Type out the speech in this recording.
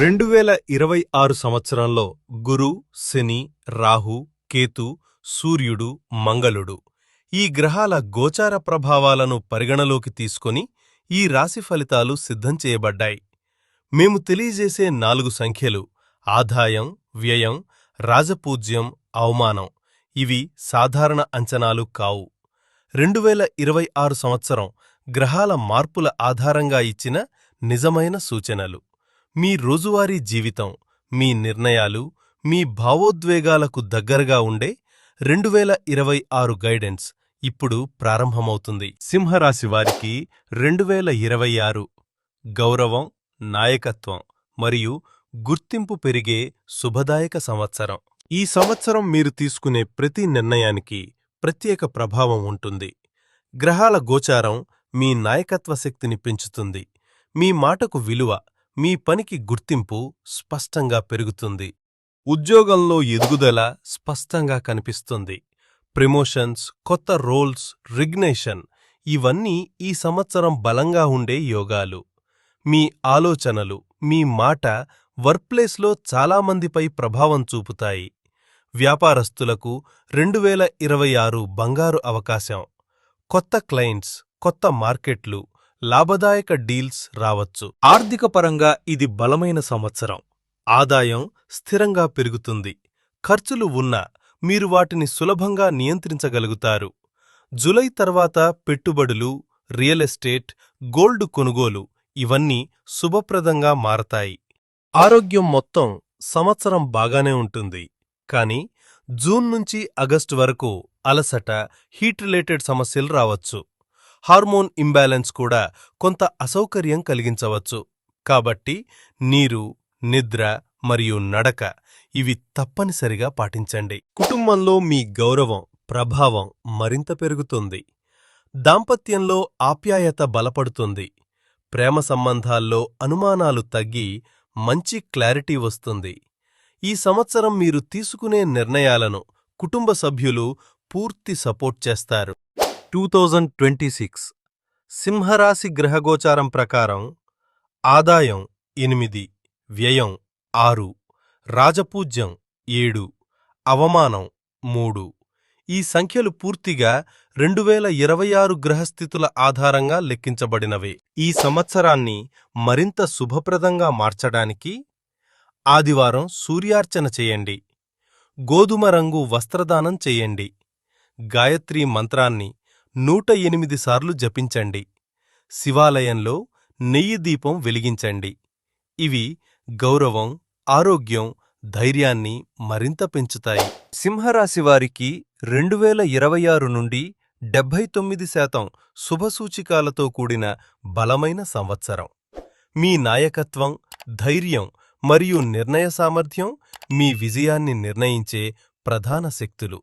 రెండు వేల ఇరవై ఆరు సంవత్సరంలో గురు శని రాహు కేతు సూర్యుడు మంగళుడు ఈ గ్రహాల గోచార ప్రభావాలను పరిగణలోకి తీసుకొని ఈ రాశి ఫలితాలు సిద్ధం చేయబడ్డాయి. మేము తెలియజేసే నాలుగు సంఖ్యలు ఆదాయం వ్యయం రాజపూజ్యం అవమానం ఇవి సాధారణ అంచనాలు కావు. రెండు వేల ఇరవై ఆరు సంవత్సరం గ్రహాల మార్పుల ఆధారంగా ఇచ్చిన నిజమైన సూచనలు. మీ రోజువారీ జీవితం మీ నిర్ణయాలు మీ భావోద్వేగాలకు దగ్గరగా ఉండే రెండు వేల ఇరవై ఆరు గైడెన్స్ ఇప్పుడు ప్రారంభమవుతుంది. సింహరాశి వారికి రెండు వేల ఇరవై ఆరు గౌరవం నాయకత్వం మరియు గుర్తింపు పెరిగే శుభదాయక సంవత్సరం. ఈ సంవత్సరం మీరు తీసుకునే ప్రతి నిర్ణయానికి ప్రత్యేక ప్రభావం ఉంటుంది. గ్రహాల గోచారం మీ నాయకత్వ శక్తిని పెంచుతుంది. మీ మాటకు విలువ మీ పనికి గుర్తింపు స్పష్టంగా పెరుగుతుంది. ఉద్యోగంలో ఎదుగుదల స్పష్టంగా కనిపిస్తుంది. ప్రమోషన్స్ కొత్త రోల్స్ రిగ్నేషన్ ఇవన్నీ ఈ సంవత్సరం బలంగా ఉండే యోగాలు. మీ ఆలోచనలు మీ మాట వర్క్ప్లేస్లో చాలామందిపై ప్రభావం చూపుతాయి. వ్యాపారస్తులకు రెండు వేల ఇరవై ఆరు బంగారు అవకాశం. కొత్త క్లయింట్స్ కొత్త మార్కెట్లు లాభదాయక డీల్స్ రావచ్చు. ఆర్థిక పరంగా ఇది బలమైన సంవత్సరం. ఆదాయం స్థిరంగా పెరుగుతుంది. ఖర్చులు ఉన్నా మీరు వాటిని సులభంగా నియంత్రించగలుగుతారు. జులై తర్వాత పెట్టుబడులు రియల్ ఎస్టేట్ గోల్డ్ కొనుగోలు ఇవన్నీ శుభప్రదంగా మారతాయి. ఆరోగ్యం మొత్తం సంవత్సరం బాగానే ఉంటుంది. కానీ జూన్ నుంచి ఆగస్టు వరకు అలసట హీట్ రిలేటెడ్ సమస్యలు రావచ్చు. హార్మోన్ ఇంబ్యాలెన్స్ కూడా కొంత అసౌకర్యం కలిగించవచ్చు. కాబట్టి నీరు నిద్ర మరియు నడక ఇవి తప్పనిసరిగా పాటించండి. కుటుంబంలో మీ గౌరవం ప్రభావం మరింత పెరుగుతుంది. దాంపత్యంలో ఆప్యాయత బలపడుతుంది. ప్రేమ సంబంధాల్లో అనుమానాలు తగ్గి మంచి క్లారిటీ వస్తుంది. ఈ సంవత్సరం మీరు తీసుకునే నిర్ణయాలను కుటుంబ సభ్యులు పూర్తి సపోర్ట్ చేస్తారు. టూ థౌజండ్ ట్వంటీ సిక్స్ సింహరాశి గ్రహగోచారం ప్రకారం ఆదాయం ఎనిమిది వ్యయం ఆరు రాజపూజ్యం ఏడు అవమానం మూడు. ఈ సంఖ్యలు పూర్తిగా రెండు వేల ఇరవై ఆరు గ్రహస్థితుల ఆధారంగా లెక్కించబడినవే. ఈ సంవత్సరాన్ని మరింత శుభప్రదంగా మార్చడానికి ఆదివారం సూర్యార్చన చేయండి. గోధుమ రంగు వస్త్రదానం చేయండి. గాయత్రీ మంత్రాన్ని నూట ఎనిమిది సార్లు జపించండి. శివాలయంలో నెయ్యి దీపం వెలిగించండి. ఇవి గౌరవం ఆరోగ్యం ధైర్యాన్ని మరింత పెంచుతాయి. సింహరాశి వారికి రెండు వేల ఇరవై ఆరు నుండి డెబ్భై తొమ్మిది శాతం శుభసూచికాలతో కూడిన బలమైన సంవత్సరం. మీ నాయకత్వం ధైర్యం మరియు నిర్ణయ సామర్థ్యం మీ విజయాన్ని నిర్ణయించే ప్రధాన శక్తులు.